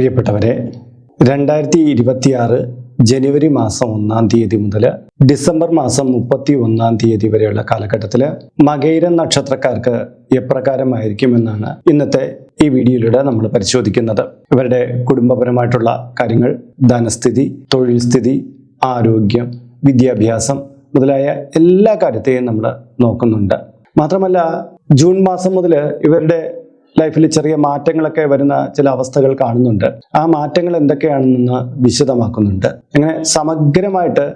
പ്രിയപ്പെട്ടവരെ രണ്ടായിരത്തി ഇരുപത്തിയാറ് ജനുവരി മാസം ഒന്നാം തീയതി മുതൽ ഡിസംബർ മാസം മുപ്പത്തി ഒന്നാം തീയതി വരെയുള്ള കാലഘട്ടത്തിൽ മകൈര നക്ഷത്രക്കാർക്ക് എപ്രകാരമായിരിക്കുമെന്നാണ് ഇന്നത്തെ ഈ വീഡിയോയിലൂടെ നമ്മൾ പരിശോധിക്കുന്നത്. ഇവരുടെ കുടുംബപരമായിട്ടുള്ള കാര്യങ്ങൾ ധനസ്ഥിതി തൊഴിൽ സ്ഥിതി ആരോഗ്യം വിദ്യാഭ്യാസം മുതലായ എല്ലാ കാര്യത്തെയും നമ്മൾ നോക്കുന്നുണ്ട്. മാത്രമല്ല ജൂൺ മാസം മുതൽ ഇവരുടെ ലൈഫിൽ ചെറിയ മാറ്റങ്ങളൊക്കെ വരുന്ന ചില അവസ്ഥകൾ കാണുന്നുണ്ട്. ആ മാറ്റങ്ങൾ എന്തൊക്കെയാണെന്ന് വിശദമാക്കുന്നുണ്ട്. അങ്ങനെ സമഗ്രമായിട്ട്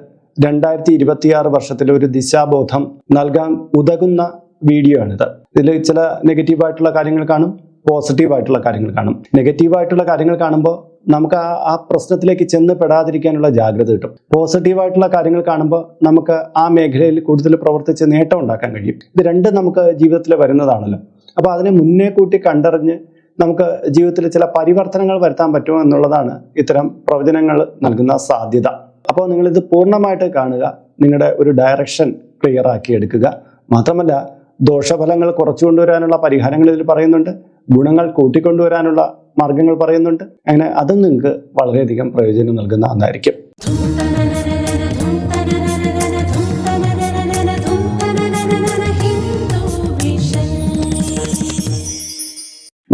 രണ്ടായിരത്തി ഇരുപത്തിയാറ് വർഷത്തിലെ ഒരു ദിശാബോധം നൽകാൻ ഉതകുന്ന വീഡിയോ ആണിത് ഇതിൽ ചില നെഗറ്റീവായിട്ടുള്ള കാര്യങ്ങൾ കാണും പോസിറ്റീവായിട്ടുള്ള കാര്യങ്ങൾ കാണും. നെഗറ്റീവായിട്ടുള്ള കാര്യങ്ങൾ കാണുമ്പോൾ നമുക്ക് ആ ആ പ്രശ്നത്തിലേക്ക് ചെന്ന് പെടാതിരിക്കാനുള്ള ജാഗ്രത കിട്ടും. പോസിറ്റീവായിട്ടുള്ള കാര്യങ്ങൾ കാണുമ്പോൾ നമുക്ക് ആ മേഖലയിൽ കൂടുതൽ പ്രവർത്തിച്ച് നേട്ടം ഉണ്ടാക്കാൻ കഴിയും. ഇത് രണ്ടും നമുക്ക് ജീവിതത്തിൽ വരുന്നതാണല്ലോ. അപ്പോൾ അതിനെ മുന്നേ കൂട്ടി കണ്ടറിഞ്ഞ് നമുക്ക് ജീവിതത്തിൽ ചില പരിവർത്തനങ്ങൾ വരുത്താൻ പറ്റുമോ എന്നുള്ളതാണ് ഇത്തരം പ്രവചനങ്ങൾ നൽകുന്ന സാധ്യത. അപ്പോൾ നിങ്ങളിത് പൂർണമായിട്ട് കാണുക നിങ്ങളുടെ ഒരു ഡയറക്ഷൻ ക്ലിയർ ആക്കി എടുക്കുക. മാത്രമല്ല ദോഷഫലങ്ങൾ കുറച്ചു കൊണ്ടുവരാനുള്ള പരിഹാരങ്ങൾ ഇതിൽ പറയുന്നുണ്ട് ഗുണങ്ങൾ കൂട്ടിക്കൊണ്ടുവരാനുള്ള മാർഗങ്ങൾ പറയുന്നുണ്ട്. അങ്ങനെ അതും നിങ്ങൾക്ക് വളരെയധികം പ്രയോജനം നൽകുന്ന ഒന്നായിരിക്കും.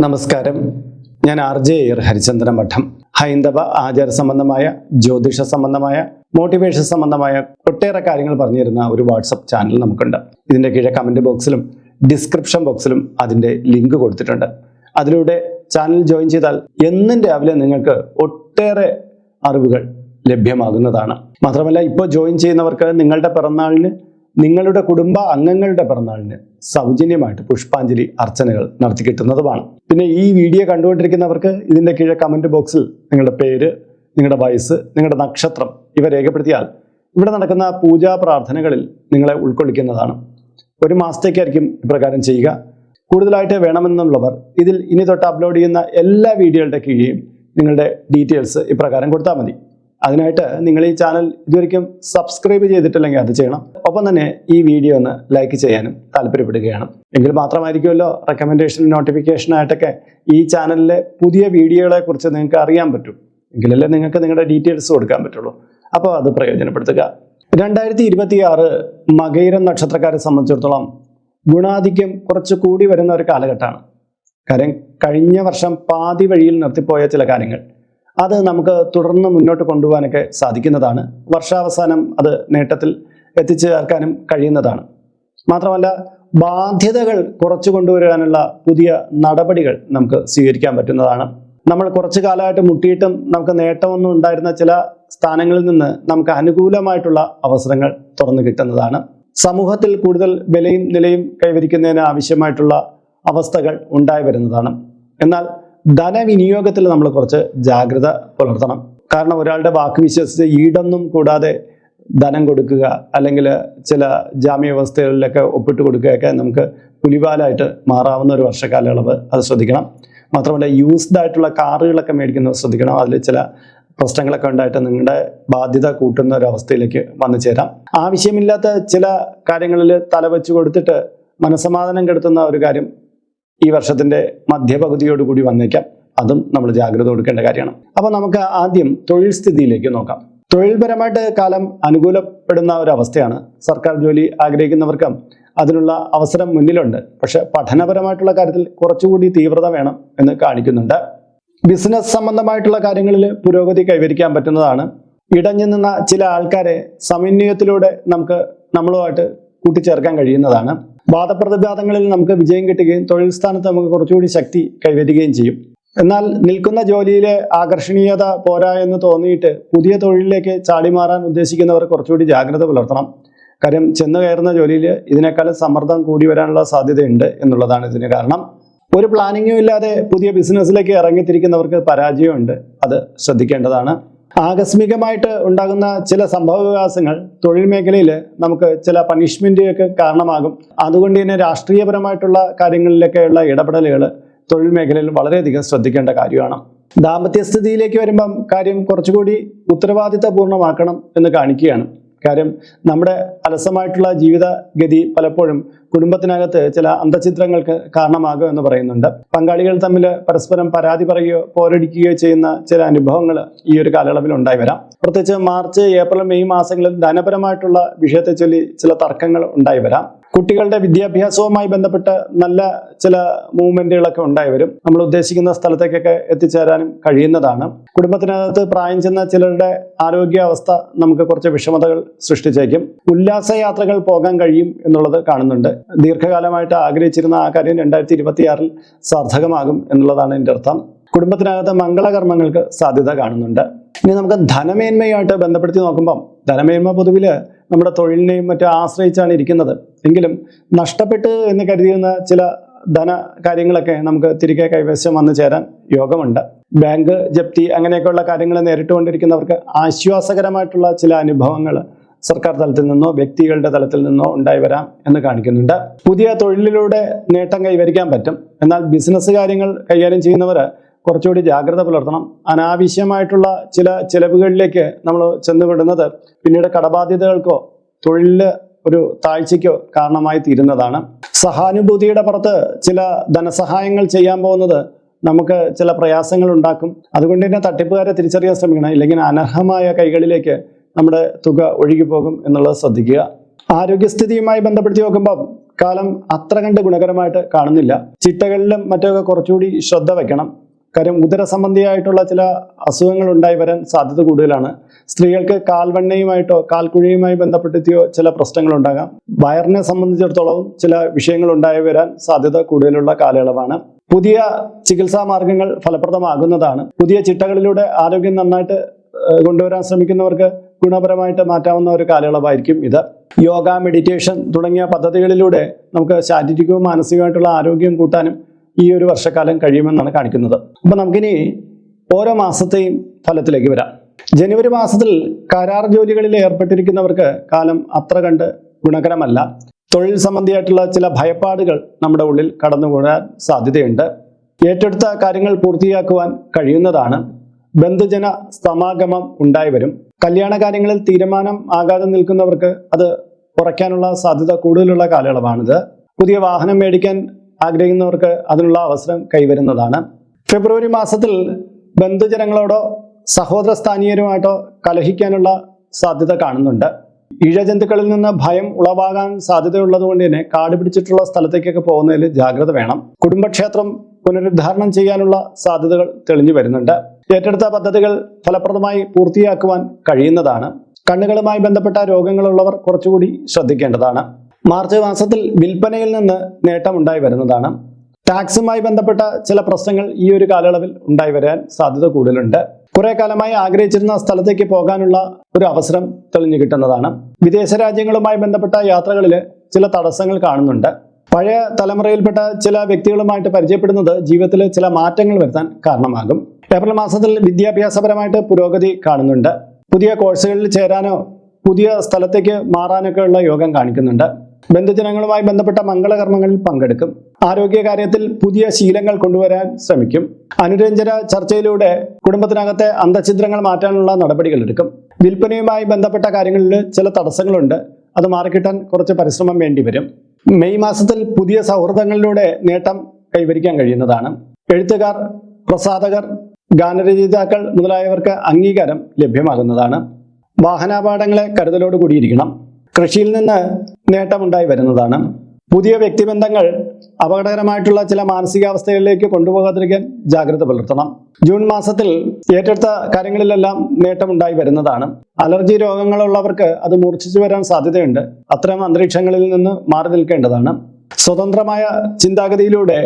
നമസ്കാരം. ഞാൻ ആർ ജെ എയർ ഹരിചന്ദ്രൻ മഠം. ഹൈന്ദവ ആചാര സംബന്ധമായ ജ്യോതിഷ സംബന്ധമായ മോട്ടിവേഷൻ സംബന്ധമായ ഒട്ടേറെ കാര്യങ്ങൾ പറഞ്ഞു തരുന്ന ഒരു വാട്സപ്പ് ചാനൽ നമുക്കുണ്ട്. ഇതിന്റെ കീഴെ കമന്റ് ബോക്സിലും ഡിസ്ക്രിപ്ഷൻ ബോക്സിലും അതിന്റെ ലിങ്ക് കൊടുത്തിട്ടുണ്ട്. അതിലൂടെ ചാനൽ ജോയിൻ ചെയ്താൽ എന്നും രാവിലെ നിങ്ങൾക്ക് ഒട്ടേറെ അറിവുകൾ ലഭ്യമാകുന്നതാണ്. മാത്രമല്ല ഇപ്പോൾ ജോയിൻ ചെയ്യുന്നവർക്ക് നിങ്ങളുടെ പിറന്നാളിന് നിങ്ങളുടെ കുടുംബ അംഗങ്ങളുടെ പിറന്നാളിന് സൗജന്യമായിട്ട് പുഷ്പാഞ്ജലി അർച്ചനകൾ നടത്തി കിട്ടുന്നതുമാണ്. പിന്നെ ഈ വീഡിയോ കണ്ടുകൊണ്ടിരിക്കുന്നവർക്ക് ഇതിന്റെ കീഴെ കമന്റ് ബോക്സിൽ നിങ്ങളുടെ പേര് നിങ്ങളുടെ വയസ്സ് നിങ്ങളുടെ നക്ഷത്രം ഇവ രേഖപ്പെടുത്തിയാൽ ഇവിടെ നടക്കുന്ന പൂജാ പ്രാർത്ഥനകളിൽ നിങ്ങളെ ഉൾക്കൊള്ളിക്കുന്നതാണ്. ഒരു മാസത്തേക്കായിരിക്കും ഇപ്രകാരം ചെയ്യുക. കൂടുതലായിട്ട് വേണമെന്നുള്ളവർ ഇതിൽ ഇനി തൊട്ട് അപ്ലോഡ് ചെയ്യുന്ന എല്ലാ വീഡിയോകളുടെ കീഴെയും നിങ്ങളുടെ ഡീറ്റെയിൽസ് ഇപ്രകാരം കൊടുത്താൽ മതി. അതിനായിട്ട് നിങ്ങൾ ഈ ചാനൽ ഇതുവരെയ്ക്കും സബ്സ്ക്രൈബ് ചെയ്തിട്ടില്ലെങ്കിൽ അത് ചെയ്യണം. ഒപ്പം തന്നെ ഈ വീഡിയോ ഒന്ന് ലൈക്ക് ചെയ്യാനും താല്പര്യപ്പെടുകയാണ്. എങ്കിൽ മാത്രമായിരിക്കുമല്ലോ റെക്കമെൻഡേഷൻ നോട്ടിഫിക്കേഷനായിട്ടൊക്കെ ഈ ചാനലിലെ പുതിയ വീഡിയോകളെ കുറിച്ച് നിങ്ങൾക്ക് അറിയാൻ പറ്റും. എങ്കിലല്ലേ നിങ്ങൾക്ക് നിങ്ങളുടെ ഡീറ്റെയിൽസ് കൊടുക്കാൻ പറ്റുള്ളൂ. അപ്പോൾ അത് പ്രയോജനപ്പെടുത്തുക. രണ്ടായിരത്തി ഇരുപത്തി ആറ് മകൈരം നക്ഷത്രക്കാരെ സംബന്ധിച്ചിടത്തോളം ഗുണാധിക്യം കുറച്ച് കൂടി വരുന്ന ഒരു കാലഘട്ടമാണ്. കാര്യം കഴിഞ്ഞ വർഷം പാതി വഴിയിൽ നിർത്തിപ്പോയ ചില കാര്യങ്ങൾ. അത് നമുക്ക് തുടർന്ന് മുന്നോട്ട് കൊണ്ടുപോകാനൊക്കെ സാധിക്കുന്നതാണ്. വർഷാവസാനം അത് നേട്ടത്തിൽ എത്തിച്ചു എത്തിച്ചേർക്കാനും കഴിയുന്നതാണ്. മാത്രമല്ല ബാധ്യതകൾ കുറച്ചു കൊണ്ടുവരാനുള്ള പുതിയ നടപടികൾ നമുക്ക് സ്വീകരിക്കാൻ പറ്റുന്നതാണ്. നമ്മൾ കുറച്ചു കാലമായിട്ട് മുട്ടിയിട്ടും നമുക്ക് നേട്ടമൊന്നും ഉണ്ടായിരുന്ന ചില സ്ഥാനങ്ങളിൽ നിന്ന് നമുക്ക് അനുകൂലമായിട്ടുള്ള അവസരങ്ങൾ തുറന്നു കിട്ടുന്നതാണ്. സമൂഹത്തിൽ കൂടുതൽ വിലയും നിലയും കൈവരിക്കുന്നതിന് ആവശ്യമായിട്ടുള്ള അവസ്ഥകൾ ഉണ്ടായി വരുന്നതാണ്. എന്നാൽ ധനവിനിയോഗത്തിൽ നമ്മൾ കുറച്ച് ജാഗ്രത പുലർത്തണം. കാരണം ഒരാളുടെ വാക്ക് വിശ്വസിച്ച് ഈടൊന്നും കൂടാതെ ധനം കൊടുക്കുക അല്ലെങ്കിൽ ചില ജാമ്യ വ്യവസ്ഥകളിലൊക്കെ ഒപ്പിട്ട് കൊടുക്കുകയൊക്കെ നമുക്ക് പുലിവാലായിട്ട് മാറാവുന്ന ഒരു വർഷക്കാലയളവ് അത് ശ്രദ്ധിക്കണം. മാത്രമല്ല യൂസ്ഡ് ആയിട്ടുള്ള കാറുകളൊക്കെ മേടിക്കുന്നത് ശ്രദ്ധിക്കണം. അതിൽ ചില പ്രശ്നങ്ങളൊക്കെ ഉണ്ടായിട്ട് നിങ്ങളുടെ ബാധ്യത കൂട്ടുന്ന ഒരു അവസ്ഥയിലേക്ക് വന്നു ചേരാം. ആവശ്യമില്ലാത്ത ചില കാര്യങ്ങളിൽ തലവെച്ച് കൊടുത്തിട്ട് മനസമാധാനം കെടുത്തുന്ന ഒരു കാര്യം ഈ വർഷത്തിന്റെ മധ്യപകുതിയോട് കൂടി വന്നേക്കാം. അതും നമ്മൾ ജാഗ്രത കൊടുക്കേണ്ട കാര്യമാണ്. അപ്പോൾ നമുക്ക് ആദ്യം തൊഴിൽ സ്ഥിതിയിലേക്ക് നോക്കാം. തൊഴിൽപരമായിട്ട് കാലം അനുകൂലപ്പെടുന്ന ഒരു അവസ്ഥയാണ്. സർക്കാർ ജോലി ആഗ്രഹിക്കുന്നവർക്ക് അതിനുള്ള അവസരം മുന്നിലുണ്ട്. പക്ഷെ പഠനപരമായിട്ടുള്ള കാര്യത്തിൽ കുറച്ചുകൂടി തീവ്രത വേണം എന്ന് കാണിക്കുന്നുണ്ട്. ബിസിനസ് സംബന്ധമായിട്ടുള്ള കാര്യങ്ങളിൽ പുരോഗതി കൈവരിക്കാൻ പറ്റുന്നതാണ്. ഇടഞ്ഞു നിന്ന ചില ആൾക്കാരെ സമന്വയത്തിലൂടെ നമുക്ക് നമ്മളുമായിട്ട് കൂട്ടിച്ചേർക്കാൻ കഴിയുന്നതാണ്. വാദപ്രതിവാദങ്ങളിൽ നമുക്ക് വിജയം കിട്ടുകയും തൊഴിൽ സ്ഥാനത്ത് നമുക്ക് കുറച്ചുകൂടി ശക്തി കൈവരികയും ചെയ്യും. എന്നാൽ നിൽക്കുന്ന ജോലിയിലെ ആകർഷണീയത പോരാ എന്ന് തോന്നിയിട്ട് പുതിയ തൊഴിലിലേക്ക് ചാടി മാറാൻ ഉദ്ദേശിക്കുന്നവർ കുറച്ചുകൂടി ജാഗ്രത പുലർത്തണം. കാര്യം ചെന്നു കയറുന്ന ജോലിയിൽ ഇതിനേക്കാൾ സമ്മർദ്ദം കൂടി വരാനുള്ള സാധ്യതയുണ്ട് എന്നുള്ളതാണ് ഇതിന് കാരണം. ഒരു പ്ലാനിങ്ങും ഇല്ലാതെ പുതിയ ബിസിനസ്സിലേക്ക് ഇറങ്ങിത്തിരിക്കുന്നവർക്ക് പരാജയമുണ്ട്. അത് ശ്രദ്ധിക്കേണ്ടതാണ്. ആകസ്മികമായിട്ട് ഉണ്ടാകുന്ന ചില സംഭവ വികാസങ്ങൾ തൊഴിൽ മേഖലയിൽ നമുക്ക് ചില പണിഷ്മെന്റിനൊക്കെ കാരണമാകും. അതുകൊണ്ട് തന്നെ രാഷ്ട്രീയപരമായിട്ടുള്ള കാര്യങ്ങളിലൊക്കെയുള്ള ഇടപെടലുകൾ തൊഴിൽ മേഖലയിൽ വളരെയധികം ശ്രദ്ധിക്കേണ്ട കാര്യമാണ്. ദാമ്പത്യ സ്ഥിതിയിലേക്ക് വരുമ്പം കാര്യം കുറച്ചുകൂടി ഉത്തരവാദിത്തപൂർണമാക്കണം എന്ന് കാണിക്കുകയാണ്. കാര്യം നമ്മുടെ അലസമായിട്ടുള്ള ജീവിതഗതി പലപ്പോഴും കുടുംബത്തിനകത്ത് ചില അന്തചിത്രങ്ങൾക്ക് കാരണമാകും എന്ന് പറയുന്നുണ്ട്. പങ്കാളികൾ തമ്മിൽ പരസ്പരം പരാതി പറയുകയോ പോരടിക്കുകയോ ചെയ്യുന്ന ചില അനുഭവങ്ങൾ ഈ ഒരു കാലയളവിൽ ഉണ്ടായി വരാം. പ്രത്യേകിച്ച് മാർച്ച് ഏപ്രിൽ മെയ് മാസങ്ങളിൽ ധനപരമായിട്ടുള്ള വിഷയത്തെ ചൊല്ലി ചില തർക്കങ്ങൾ ഉണ്ടായി വരാം. കുട്ടികളുടെ വിദ്യാഭ്യാസവുമായി ബന്ധപ്പെട്ട് നല്ല ചില മൂവ്മെന്റുകളൊക്കെ ഉണ്ടായി വരും നമ്മൾ ഉദ്ദേശിക്കുന്ന സ്ഥലത്തേക്കൊക്കെ എത്തിച്ചേരാനും കഴിയുന്നതാണ്. കുടുംബത്തിനകത്ത് പ്രായം ചെന്ന ചിലരുടെ ആരോഗ്യാവസ്ഥ നമുക്ക് കുറച്ച് വിഷമതകൾ സൃഷ്ടിച്ചേക്കും. ഉല്ലാസയാത്രകൾ പോകാൻ കഴിയും എന്നുള്ളത് കാണുന്നുണ്ട്. ദീർഘകാലമായിട്ട് ആഗ്രഹിച്ചിരുന്ന ആ കാര്യം രണ്ടായിരത്തി ഇരുപത്തിയാറിൽ സാർത്ഥകമാകും എന്നുള്ളതാണ് എന്റെ അർത്ഥം. കുടുംബത്തിനകത്ത് മംഗളകർമ്മങ്ങൾക്ക് സാധ്യത കാണുന്നുണ്ട്. ഇനി നമുക്ക് ധനമേന്മയായിട്ട് ബന്ധപ്പെടുത്തി നോക്കുമ്പം ധനമേന്മ പൊതുവിൽ നമ്മുടെ തൊഴിലിനെയും മറ്റും ആശ്രയിച്ചാണ് ഇരിക്കുന്നത്. എങ്കിലും നഷ്ടപ്പെട്ട് എന്ന് കരുതിയിരുന്ന ചില ധന കാര്യങ്ങളൊക്കെ നമുക്ക് തിരികെ കൈവശം വന്നു ചേരാൻ യോഗമുണ്ട്. ബാങ്ക് ജപ്തി അങ്ങനെയൊക്കെയുള്ള കാര്യങ്ങൾ നേരിട്ടുകൊണ്ടിരിക്കുന്നവർക്ക് ആശ്വാസകരമായിട്ടുള്ള ചില അനുഭവങ്ങൾ സർക്കാർ തലത്തിൽ നിന്നോ വ്യക്തികളുടെ തലത്തിൽ നിന്നോ ഉണ്ടായി വരാം എന്ന് കാണിക്കുന്നുണ്ട്. പുതിയ തൊഴിലിലൂടെ നേട്ടം കൈവരിക്കാൻ പറ്റും. എന്നാൽ ബിസിനസ് കാര്യങ്ങൾ കൈകാര്യം ചെയ്യുന്നവർ കുറച്ചുകൂടി ജാഗ്രത പുലർത്തണം. അനാവശ്യമായിട്ടുള്ള ചില ചിലവുകളിലേക്ക് നമ്മൾ ചെന്നുവിടുന്നത് പിന്നീട് കടബാധ്യതകൾക്കോ തൊഴിലിൽ ഒരു താഴ്ചയ്ക്കോ കാരണമായി തീരുന്നതാണ്. സഹാനുഭൂതിയുടെ പുറത്ത് ചില ധനസഹായങ്ങൾ ചെയ്യാൻ പോകുന്നത് നമുക്ക് ചില പ്രയാസങ്ങൾ ഉണ്ടാക്കും. അതുകൊണ്ട് തന്നെ തട്ടിപ്പുകാരെ തിരിച്ചറിയാൻ ശ്രമിക്കണം. ഇല്ലെങ്കിൽ അനർഹമായ കൈകളിലേക്ക് നമ്മുടെ തുക ഒഴുകിപ്പോകും എന്നുള്ളത് ശ്രദ്ധിക്കുക. ആരോഗ്യസ്ഥിതിയുമായി ബന്ധപ്പെടുത്തി നോക്കുമ്പോൾ കാലം അത്ര കണ്ട് ഗുണകരമായിട്ട് കാണുന്നില്ല. ചിട്ടകളിലും മറ്റൊക്കെ കുറച്ചുകൂടി ശ്രദ്ധ വെക്കണം. കാര്യം ഉദര സംബന്ധിയായിട്ടുള്ള ചില അസുഖങ്ങൾ ഉണ്ടായി വരാൻ സാധ്യത കൂടുതലാണ്. സ്ത്രീകൾക്ക് കാൽവണ്ണയുമായിട്ടോ കാൽക്കുഴിയുമായി ബന്ധപ്പെടുത്തിയോ ചില പ്രശ്നങ്ങൾ ഉണ്ടാകാം. വയറിനെ സംബന്ധിച്ചിടത്തോളം ചില വിഷയങ്ങൾ ഉണ്ടായി വരാൻ സാധ്യത കൂടുതലുള്ള കാലയളവാണ്. പുതിയ ചികിത്സാ മാർഗങ്ങൾ ഫലപ്രദമാകുന്നതാണ്. പുതിയ ചിട്ടകളിലൂടെ ആരോഗ്യം നന്നായിട്ട് കൊണ്ടുവരാൻ ശ്രമിക്കുന്നവർക്ക് ഗുണപരമായിട്ട് മാറ്റാവുന്ന ഒരു കാലയളവായിരിക്കും ഇത്. യോഗ മെഡിറ്റേഷൻ തുടങ്ങിയ പദ്ധതികളിലൂടെ നമുക്ക് ശാരീരികവും മാനസികമായിട്ടുള്ള ആരോഗ്യം കൂട്ടാനും ഈ ഒരു വർഷക്കാലം കഴിയുമെന്നാണ് കാണിക്കുന്നത്. അപ്പൊ നമുക്കിനി ഓരോ മാസത്തെയും ഫലത്തിലേക്ക് വരാം. ജനുവരി മാസത്തിൽ കരാർ ജോലികളിൽ ഏർപ്പെട്ടിരിക്കുന്നവർക്ക് കാലം അത്ര കണ്ട് ഗുണകരമല്ല. തൊഴിൽ സംബന്ധിയായിട്ടുള്ള ചില ഭയപ്പാടുകൾ നമ്മുടെ ഉള്ളിൽ കടന്നുകൂടാൻ സാധ്യതയുണ്ട്. ഏറ്റെടുത്ത കാര്യങ്ങൾ പൂർത്തിയാക്കുവാൻ കഴിയുന്നതാണ്. ബന്ധുജന സമാഗമം ഉണ്ടായി വരും. കല്യാണ കാര്യങ്ങളിൽ തീരുമാനം ആകാതെ നിൽക്കുന്നവർക്ക് അത് കുറയ്ക്കാനുള്ള സാധ്യത കൂടുതലുള്ള കാലയളവാണിത്. പുതിയ വാഹനം മേടിക്കാൻ ആഗ്രഹിക്കുന്നവർക്ക് അതിനുള്ള അവസരം കൈവരുന്നതാണ്. ഫെബ്രുവരി മാസത്തിൽ ബന്ധുജനങ്ങളോടോ സഹോദര സ്ഥാനീയരുമായിട്ടോ കലഹിക്കാനുള്ള സാധ്യത കാണുന്നുണ്ട്. ഇഴജന്തുക്കളിൽ നിന്ന് ഭയം ഉളവാകാൻ സാധ്യതയുള്ളത് കൊണ്ട് തന്നെ കാട് പിടിച്ചിട്ടുള്ള സ്ഥലത്തേക്കൊക്കെ പോകുന്നതിൽ ജാഗ്രത വേണം. കുടുംബക്ഷേത്രം പുനരുദ്ധാരണം ചെയ്യാനുള്ള സാധ്യതകൾ തെളിഞ്ഞു വരുന്നുണ്ട്. ഏറ്റെടുത്ത പദ്ധതികൾ ഫലപ്രദമായി പൂർത്തിയാക്കുവാൻ കഴിയുന്നതാണ്. കണ്ണുകളുമായി ബന്ധപ്പെട്ട രോഗങ്ങളുള്ളവർ കുറച്ചുകൂടി ശ്രദ്ധിക്കേണ്ടതാണ്. മാർച്ച് മാസത്തിൽ വിൽപ്പനയിൽ നിന്ന് നേട്ടമുണ്ടായി വരുന്നതാണ്. ടാക്സുമായി ബന്ധപ്പെട്ട ചില പ്രശ്നങ്ങൾ ഈ ഒരു കാലയളവിൽ ഉണ്ടായി വരാൻ സാധ്യത കൂടുതലുണ്ട്. കുറെ കാലമായി ആഗ്രഹിച്ചിരുന്ന സ്ഥലത്തേക്ക് പോകാനുള്ള ഒരു അവസരം തെളിഞ്ഞു കിട്ടുന്നതാണ്. വിദേശ രാജ്യങ്ങളുമായി ബന്ധപ്പെട്ട യാത്രകളിൽ ചില തടസ്സങ്ങൾ കാണുന്നുണ്ട്. പഴയ തലമുറയിൽപ്പെട്ട ചില വ്യക്തികളുമായിട്ട് പരിചയപ്പെടുന്നത് ജീവിതത്തിൽ ചില മാറ്റങ്ങൾ വരുത്താൻ കാരണമാകും. ഏപ്രിൽ മാസത്തിൽ വിദ്യാഭ്യാസപരമായിട്ട് പുരോഗതി കാണുന്നുണ്ട്. പുതിയ കോഴ്സുകളിൽ ചേരാനോ പുതിയ സ്ഥലത്തേക്ക് മാറാനൊക്കെ ഉള്ള യോഗം കാണിക്കുന്നുണ്ട്. ബന്ധുജനങ്ങളുമായി ബന്ധപ്പെട്ട മംഗളകർമ്മങ്ങളിൽ പങ്കെടുക്കും. ആരോഗ്യകാര്യത്തിൽ പുതിയ ശീലങ്ങൾ കൊണ്ടുവരാൻ ശ്രമിക്കും. അനുരഞ്ജന ചർച്ചയിലൂടെ കുടുംബത്തിനകത്തെ അന്തഛിദ്രങ്ങൾ മാറ്റാനുള്ള നടപടികൾ എടുക്കും. വിൽപ്പനയുമായി ബന്ധപ്പെട്ട കാര്യങ്ങളിൽ ചില തടസ്സങ്ങളുണ്ട്. അത് മാറിക്കിട്ടാൻ കുറച്ച് പരിശ്രമം വേണ്ടി വരും. മെയ് മാസത്തിൽ പുതിയ സൗഹൃദങ്ങളിലൂടെ നേട്ടം കൈവരിക്കാൻ കഴിയുന്നതാണ്. എഴുത്തുകാർ പ്രസാധകർ ഗാനരചയിതാക്കൾ മുതലായവർക്ക് അംഗീകാരം ലഭ്യമാകുന്നതാണ്. വാഹനാപകടങ്ങളെ കരുതലോട് കൂടിയിരിക്കണം കൃഷിയിൽ നിന്ന് നേട്ടമുണ്ടായി വരുന്നതാണ്. പുതിയ വ്യക്തിബന്ധങ്ങൾ അപകടകരമായിട്ടുള്ള ചില മാനസികാവസ്ഥകളിലേക്ക് കൊണ്ടുപോകാതിരിക്കാൻ ജാഗ്രത പുലർത്തണം. ജൂൺ മാസത്തിൽ ഏറ്റെടുത്ത കാര്യങ്ങളിലെല്ലാം നേട്ടമുണ്ടായി വരുന്നതാണ്. അലർജി രോഗങ്ങളുള്ളവർക്ക് അത് മൂർച്ഛിച്ചു വരാൻ സാധ്യതയുണ്ട്. അത്തരം അന്തരീക്ഷങ്ങളിൽ നിന്ന് മാറി നിൽക്കേണ്ടതാണ്. സ്വതന്ത്രമായ ചിന്താഗതിയിലൂടെ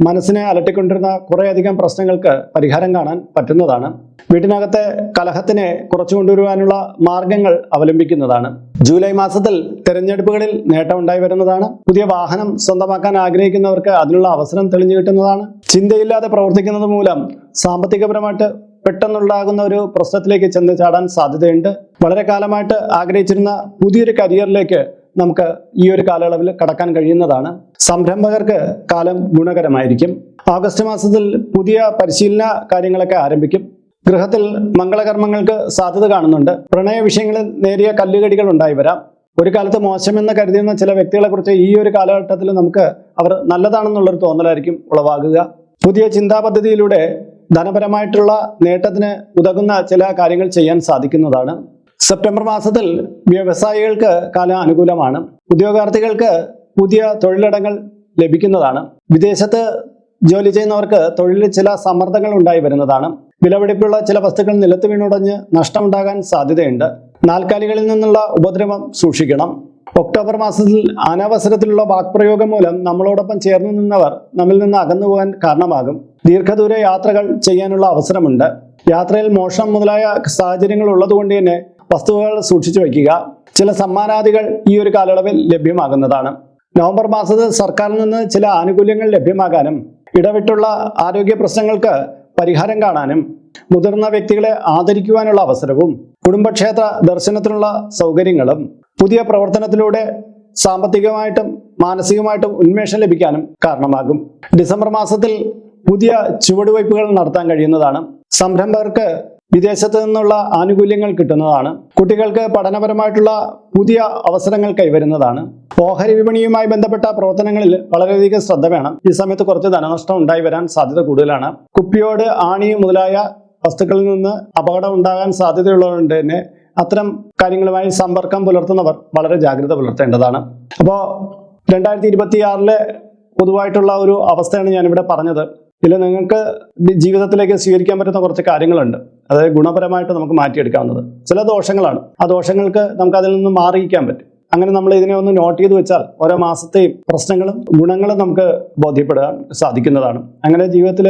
മനസ്സിനെ അലട്ടിക്കൊണ്ടിരുന്ന കുറേയധികം പ്രശ്നങ്ങൾക്ക് പരിഹാരം കാണാൻ പറ്റുന്നതാണ്. വീട്ടിനകത്തെ കലഹത്തിനെ കുറച്ചു കൊണ്ടുവരുവാനുള്ള മാർഗങ്ങൾ അവലംബിക്കുന്നതാണ്. ജൂലൈ മാസത്തിൽ തെരഞ്ഞെടുപ്പുകളിൽ നേട്ടം ഉണ്ടായി വരുന്നതാണ്. പുതിയ വാഹനം സ്വന്തമാക്കാൻ ആഗ്രഹിക്കുന്നവർക്ക് അതിനുള്ള അവസരം തെളിഞ്ഞു കിട്ടുന്നതാണ്. ചിന്തയില്ലാതെ പ്രവർത്തിക്കുന്നത് മൂലം സാമ്പത്തികപരമായിട്ട് പെട്ടെന്നുണ്ടാകുന്ന ഒരു പ്രശ്നത്തിലേക്ക് ചെന്ന് ചാടാൻ സാധ്യതയുണ്ട്. വളരെ കാലമായിട്ട് ആഗ്രഹിച്ചിരുന്ന പുതിയൊരു കരിയറിലേക്ക് നമുക്ക് ഈ ഒരു കാലയളവിൽ കടക്കാൻ കഴിയുന്നതാണ്. സംരംഭകർക്ക് കാലം ഗുണകരമായിരിക്കും. ഓഗസ്റ്റ് മാസത്തിൽ പുതിയ പരിശീലന കാര്യങ്ങളൊക്കെ ആരംഭിക്കും. ഗൃഹത്തിൽ മംഗളകർമ്മങ്ങൾക്ക് സാധ്യത കാണുന്നുണ്ട്. പ്രണയ വിഷയങ്ങളിൽ നേരിയ കല്ലുകടികൾ ഉണ്ടായി വരാം. ഒരു കാലത്ത് മോശമെന്ന് കരുതിയിരുന്ന ചില വ്യക്തികളെ കുറിച്ച് ഈ ഒരു കാലഘട്ടത്തിൽ നമുക്ക് അവർ നല്ലതാണെന്നുള്ളൊരു തോന്നലായിരിക്കും ഉളവാകുക. പുതിയ ചിന്താ പദ്ധതിയിലൂടെ ധനപരമായിട്ടുള്ള നേട്ടത്തിന് ഉതകുന്ന ചില കാര്യങ്ങൾ ചെയ്യാൻ സാധിക്കുന്നതാണ്. സെപ്റ്റംബർ മാസത്തിൽ വ്യവസായികൾക്ക് കാലം അനുകൂലമാണ് ഉദ്യോഗാർത്ഥികൾക്ക് പുതിയ തൊഴിലിടങ്ങൾ ലഭിക്കുന്നതാണ്. വിദേശത്ത് ജോലി ചെയ്യുന്നവർക്ക് തൊഴിലിൽ ചില സമ്മർദ്ദങ്ങൾ ഉണ്ടായി വരുന്നതാണ്. വിലപിടിപ്പുള്ള ചില വസ്തുക്കൾ നിലത്ത് വീണുടഞ്ഞ് നഷ്ടമുണ്ടാകാൻ സാധ്യതയുണ്ട്. നാൽക്കാലികളിൽ നിന്നുള്ള ഉപദ്രവം സൂക്ഷിക്കണം. ഒക്ടോബർ മാസത്തിൽ അനവസരത്തിലുള്ള വാക്പ്രയോഗം മൂലം നമ്മളോടൊപ്പം ചേർന്നു നിന്നവർ നമ്മിൽ നിന്ന് അകന്നു പോകാൻ കാരണമാകും. ദീർഘദൂര യാത്രകൾ ചെയ്യാനുള്ള അവസരമുണ്ട്. യാത്രയിൽ മോഷണം മുതലായ സാഹചര്യങ്ങൾ ഉള്ളതുകൊണ്ട് തന്നെ വസ്തുവകൾ സൂക്ഷിച്ചു വയ്ക്കുക ചില സമ്മാനാദികൾ ഈ ഒരു കാലയളവിൽ ലഭ്യമാകുന്നതാണ്. നവംബർ മാസത്തിൽ സർക്കാരിൽ നിന്ന് ചില ആനുകൂല്യങ്ങൾ ലഭ്യമാകാനും ഇടവിട്ടുള്ള ആരോഗ്യ പ്രശ്നങ്ങൾക്ക് പരിഹാരം കാണാനും മുതിർന്ന വ്യക്തികളെ ആദരിക്കുവാനുള്ള അവസരവും കുടുംബക്ഷേത്ര ദർശനത്തിനുള്ള സൗകര്യങ്ങളും പുതിയ പ്രവർത്തനത്തിലൂടെ സാമ്പത്തികമായിട്ടും മാനസികമായിട്ടും ഉന്മേഷം ലഭിക്കാനും കാരണമാകും. ഡിസംബർ മാസത്തിൽ പുതിയ ചുവടുവയ്പ്പുകൾ നടത്താൻ കഴിയുന്നതാണ്. സംരംഭകർക്ക് വിദേശത്ത് നിന്നുള്ള ആനുകൂല്യങ്ങൾ കിട്ടുന്നതാണ്. കുട്ടികൾക്ക് പഠനപരമായിട്ടുള്ള പുതിയ അവസരങ്ങൾ കൈവരുന്നതാണ്. ഓഹരി വിപണിയുമായി ബന്ധപ്പെട്ട പ്രവർത്തനങ്ങളിൽ വളരെയധികം ശ്രദ്ധ വേണം. ഈ സമയത്ത് കുറച്ച് ധനനഷ്ടം ഉണ്ടായി വരാൻ സാധ്യത കൂടുതലാണ്. കുപ്പിയോട് ആണി മുതലായ വസ്തുക്കളിൽ നിന്ന് അപകടം ഉണ്ടാകാൻ സാധ്യതയുള്ളതുകൊണ്ട് തന്നെ അത്തരം കാര്യങ്ങളുമായി സമ്പർക്കം പുലർത്തുന്നവർ വളരെ ജാഗ്രത പുലർത്തേണ്ടതാണ്. അപ്പോൾ രണ്ടായിരത്തി ഇരുപത്തിയാറിലെ പൊതുവായിട്ടുള്ള ഒരു അവസ്ഥയാണ് ഞാനിവിടെ പറഞ്ഞത്. ഇതിൽ നിങ്ങൾക്ക് ജീവിതത്തിലേക്ക് സ്വീകരിക്കാൻ പറ്റുന്ന കുറച്ച് കാര്യങ്ങളുണ്ട്. അതായത് ഗുണപരമായിട്ട് നമുക്ക് മാറ്റിയെടുക്കാവുന്നത്. ചില ദോഷങ്ങളാണ്. ആ ദോഷങ്ങൾക്ക് നമുക്ക് അതിൽ നിന്ന് മാറിയിക്കാൻ പറ്റും. അങ്ങനെ നമ്മൾ ഇതിനെ ഒന്ന് നോട്ട് ചെയ്ത് വെച്ചാൽ ഓരോ മാസത്തെയും പ്രശ്നങ്ങളും ഗുണങ്ങളും നമുക്ക് ബോധ്യപ്പെടാൻ സാധിക്കുന്നതാണ്. അങ്ങനെ ജീവിതത്തിൽ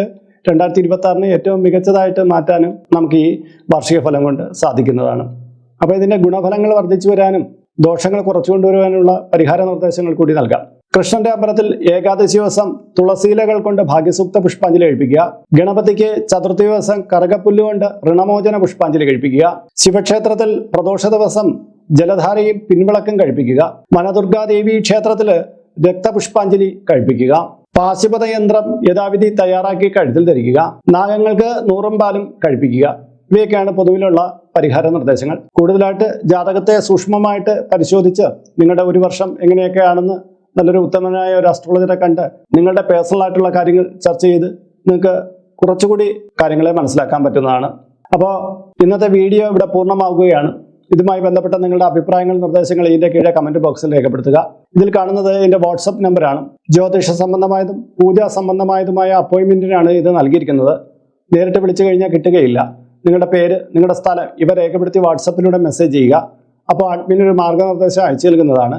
രണ്ടായിരത്തി ഇരുപത്തി ആറിന് ഏറ്റവും മികച്ചതായിട്ട് മാറ്റാനും നമുക്ക് ഈ വാർഷിക ഫലം കൊണ്ട് സാധിക്കുന്നതാണ്. അപ്പോൾ ഇതിന്റെ ഗുണഫലങ്ങൾ വർദ്ധിച്ചു വരാനും ദോഷങ്ങൾ കുറച്ചു കൊണ്ടുവരുവാനുള്ള പരിഹാര നിർദ്ദേശങ്ങൾ കൂടി നൽകാം. കൃഷ്ണന്റെ അമ്പലത്തിൽ ഏകാദശി ദിവസം തുളസീലകൾ കൊണ്ട് ഭാഗ്യസൂക്ത പുഷ്പാഞ്ജലി കഴിപ്പിക്കുക ഗണപതിക്ക് ചതുർത്ഥി ദിവസം കറകപ്പുല്ല് കൊണ്ട് ഋണമോചന പുഷ്പാഞ്ജലി കഴിപ്പിക്കുക. ശിവക്ഷേത്രത്തിൽ പ്രദോഷ ദിവസം ജലധാരയും പിൻവിളക്കും കഴിപ്പിക്കുക. വനദുർഗാദേവി ക്ഷേത്രത്തിൽ രക്തപുഷ്പാഞ്ജലി കഴിപ്പിക്കുക. പാശുപത യന്ത്രം യഥാവിധി തയ്യാറാക്കി കഴുത്തിൽ ധരിക്കുക. നാഗങ്ങൾക്ക് നൂറും പാലും കഴിപ്പിക്കുക. ഇവയൊക്കെയാണ് പൊതുവിലുള്ള പരിഹാര നിർദ്ദേശങ്ങൾ. കൂടുതലായിട്ട് ജാതകത്തെ സൂക്ഷ്മമായിട്ട് പരിശോധിച്ച് നിങ്ങളുടെ ഒരു വർഷം എങ്ങനെയൊക്കെയാണെന്ന് നല്ലൊരു ഉത്തമനായ ഒരു അസ്ട്രോളജറെ കണ്ട് നിങ്ങളുടെ പേഴ്സണൽ ആയിട്ടുള്ള കാര്യങ്ങൾ ചർച്ച ചെയ്ത് നിങ്ങൾക്ക് കുറച്ചുകൂടി കാര്യങ്ങളെ മനസ്സിലാക്കാൻ പറ്റുന്നതാണ്. അപ്പോൾ ഇന്നത്തെ വീഡിയോ ഇവിടെ പൂർണമാവുകയാണ്. ഇതുമായി ബന്ധപ്പെട്ട നിങ്ങളുടെ അഭിപ്രായങ്ങൾ നിർദ്ദേശങ്ങൾ ഇതിന്റെ കീഴെ കമന്റ് ബോക്സിൽ രേഖപ്പെടുത്തുക. ഇതിൽ കാണുന്നത് എന്റെ വാട്സപ്പ് നമ്പറാണ്. ജ്യോതിഷ സംബന്ധമായതും പൂജാ സംബന്ധമായതുമായ അപ്പോയിൻമെന്റിനാണ് ഇത് നൽകിയിരിക്കുന്നത്. നേരിട്ട് വിളിച്ചു കഴിഞ്ഞാൽ കിട്ടുകയില്ല. നിങ്ങളുടെ പേര് നിങ്ങളുടെ സ്ഥലം ഇവ രേഖപ്പെടുത്തി വാട്സപ്പിലൂടെ മെസ്സേജ് ചെയ്യുക. അപ്പോൾ അഡ്മിൻ ഒരു മാർഗനിർദ്ദേശം അയച്ചു നൽകുന്നതാണ്.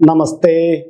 नमस्ते।